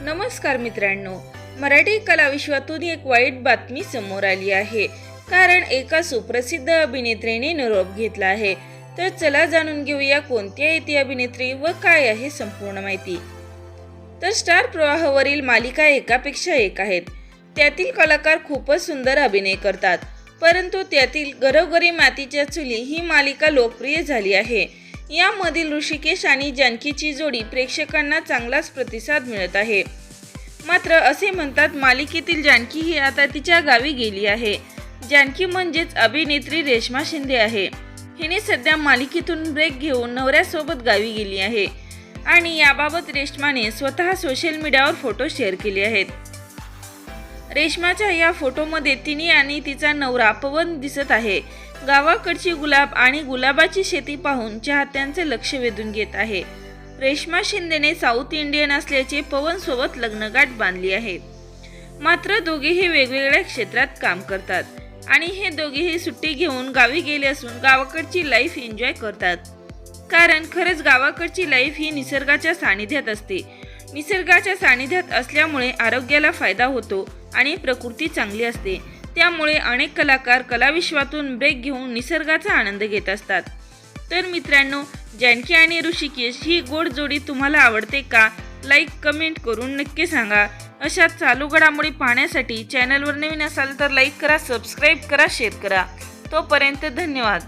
नमस्कार मित्रांनो मराठी कलाविश्वातून एक वाईट बातमी समोर आली आहे. कारण एका सुप्रसिद्ध अभिनेत्रीने निरोप घेतला आहे. तर चला जाणून घेऊया कोणत्या येते अभिनेत्री व काय आहे संपूर्ण माहिती. तर स्टार प्रवाहावरील मालिका एकापेक्षा एक आहेत. त्यातील कलाकार खूपच सुंदर अभिनय करतात. परंतु त्यातील घरोघरी मातीच्या चुली ही मालिका लोकप्रिय झाली आहे. यामधील ऋषिकेश आणि जानकीची जोडी प्रेक्षकांना चांगलाच प्रतिसाद मिळत आहे. मात्र असे म्हणतात मालिकेतील जानकी ही आता तिच्या गावी गेली आहे. जानकी म्हणजेच अभिनेत्री रेश्मा शिंदे आहे. हिने सध्या मालिकेतून ब्रेक घेऊन नवऱ्यासोबत गावी गेली आहे. आणि याबाबत रेश्माने स्वतः सोशल मीडियावर फोटो शेअर केले आहेत. रेश्माच्या या फोटोमध्ये तिने आणि तिचा नवरा पवन दिसत आहे. गावाकडची गुलाब आणि गुलाबाची शेती पाहून चाहत्यांचे लक्ष वेधून घेत आहे. रेश्मा शिंदेने साऊथ इंडियन असल्याचे पवन सोबत लग्नगाठ बांधली आहे. मात्र दोघेही वेगवेगळ्या क्षेत्रात काम करतात आणि हे दोघेही सुट्टी घेऊन गावी गेले असून गावाकडची लाईफ एन्जॉय करतात. कारण खरंच गावाकडची लाईफ ही निसर्गाच्या सानिध्यात असते. निसर्गाच्या सानिध्यात असल्यामुळे आरोग्याला फायदा होतो. आणि प्रकृती चांगली असते. त्यामुळे अनेक कलाकार कलाविश्वातून ब्रेक घेऊन निसर्गाचा आनंद घेत असतात. तर मित्रांनो जानकी आणि ऋषिकेश ही गोड जोडी तुम्हाला आवडते का? लाईक कमेंट करून नक्की सांगा. अशा चालू घडामोडी पाहण्यासाठी चॅनलवर नवीन असाल तर लाईक करा सबस्क्राईब करा शेअर करा. तोपर्यंत धन्यवाद.